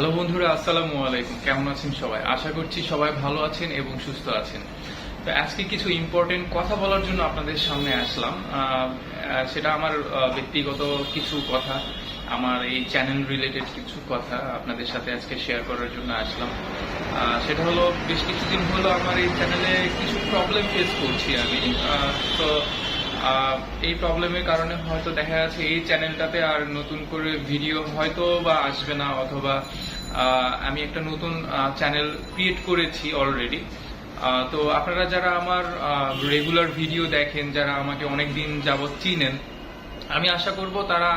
Hello বন্ধুরা, আসসালামু আলাইকুম। কেমন আছেন সবাই? আশা করছি সবাই ভালো আছেন এবং সুস্থ আছেন। তো আজকে কিছু ইম্পর্টেন্ট কথা বলার জন্য আপনাদের সামনে আসলাম। সেটা আমার ব্যক্তিগত কিছু কথা, আমার এই চ্যানেল রিলেটেড কিছু কথা আপনাদের সাথে আজকে শেয়ার করার জন্য আসলাম। সেটা হলো, বেশ কিছুদিন হলো আমার এই চ্যানেলে কিছু প্রবলেম ফেস করছি আমি। তো এই প্রবলেমের কারণে হয়তো দেখা যাচ্ছে এই চ্যানেলটাতে আর নতুন করে ভিডিও হয়তো বা আসবে না অথবা আমি একটা নতুন চ্যানেল ক্রিয়েট করেছি অলরেডি তো আপনারা যারা আমার রেগুলার ভিডিও দেখেন, যারা আমাকে অনেক দিন যাবৎ চিনেন, আমি আশা করব তারা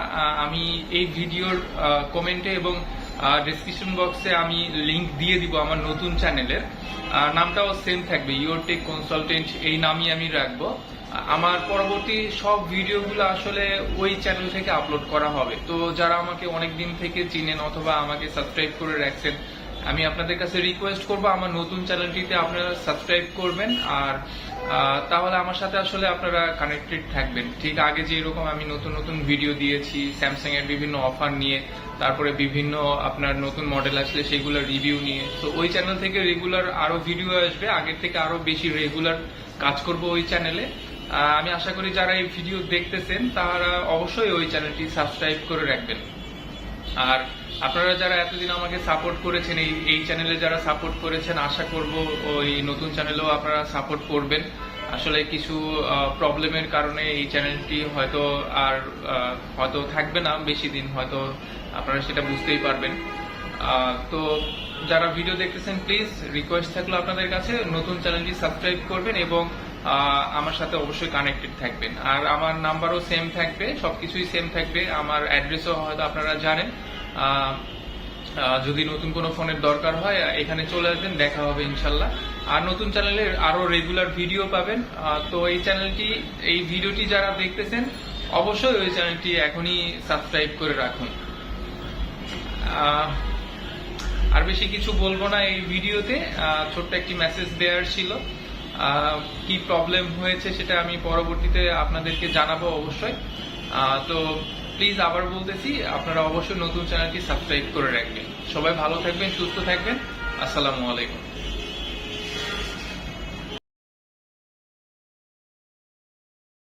আমি এই ভিডিওর কমেন্টে এবং ডিসক্রিপশন বক্সে আমি লিংক দিয়ে দিব আমার নতুন চ্যানেলের নামটাও সেম থাকবে ইউর টেক কনসালটেন্ট এই নামই আমি রাখব। আমার পরবর্তী সব ভিডিওগুলো আসলে ওই চ্যানেল থেকে আপলোড করা হবে। তো যারা আমাকে অনেক দিন থেকে চিনেন অথবা আমাকে সাবস্ক্রাইব করে রাখছেন আমি আপনাদের কাছে রিকোয়েস্ট করব, আমার নতুন চ্যানেলটিতে আপনারা সাবস্ক্রাইব করবেন আর তাহলে আমার সাথে আসলে আপনারা কানেক্টেড থাকবেন। ঠিক আগে যে এরকম আমি নতুন নতুন ভিডিও দিয়েছি স্যামসাং এর বিভিন্ন অফার নিয়ে, তারপরে বিভিন্ন আপনার নতুন মডেল আসলে সেগুলো রিভিউ নিয়ে। তো ওই চ্যানেল থেকে রেগুলার আরও ভিডিও আসবে, আগের থেকে আরও বেশি রেগুলার কাজ করব ওই চ্যানেলে আমি আশা করি যারা এই ভিডিও দেখতেছেন, তারা অবশ্যই ওই চ্যানেলটি সাবস্ক্রাইব করে রাখবেন। আর আপনারা যারা এতদিন আমাকে সাপোর্ট করেছেন, এই এই চ্যানেলে যারা সাপোর্ট করেছেন, আশা করব ওই নতুন চ্যানেলেও আপনারা সাপোর্ট করবেন। আসলে কিছু প্রবলেমের কারণে এই চ্যানেলটি হয়তো আর হয়তো থাকবে না বেশি দিন, হয়তো আপনারা সেটা বুঝতেই পারবেন। তো যারা ভিডিও দেখতেছেন প্লিজ রিকোয়েস্ট থাকল আপনাদের কাছে। নতুন চ্যানেলটি সাবস্ক্রাইব করবেন এবং আমার সাথে অবশ্যই কানেক্টেড থাকবেন। আর আমার নাম্বারও সেম থাকবে, সবকিছুই সেম থাকবে। আমার অ্যাড্রেসও হয়তো আপনারা জানেন। যদি নতুন কোনো ফোনের দরকার হয়, এখানে চলে আসবেন, দেখা হবে ইনশাল্লাহ। আর নতুন চ্যানেলে আরও রেগুলার ভিডিও পাবেন। তো এই চ্যানেলটি এই ভিডিওটি যারা দেখতেছেন, অবশ্যই ওই চ্যানেলটি এখনই সাবস্ক্রাইব করে রাখুন। আর বেশি কিছু বলব না এই ভিডিওতে ছোট্ট একটি মেসেজ দেওয়ার ছিল। কি প্রবলেম হয়েছে সেটা আমি পরবর্তীতে আপনাদেরকে জানাব অবশ্যই। তো প্লিজ আবার বলতেছি, আপনারা অবশ্যই নতুন চ্যানেলটি সাবস্ক্রাইব করে রাখবেন। সবাই ভালো থাকবেন, সুস্থ থাকবেন। আসসালামু আলাইকুম।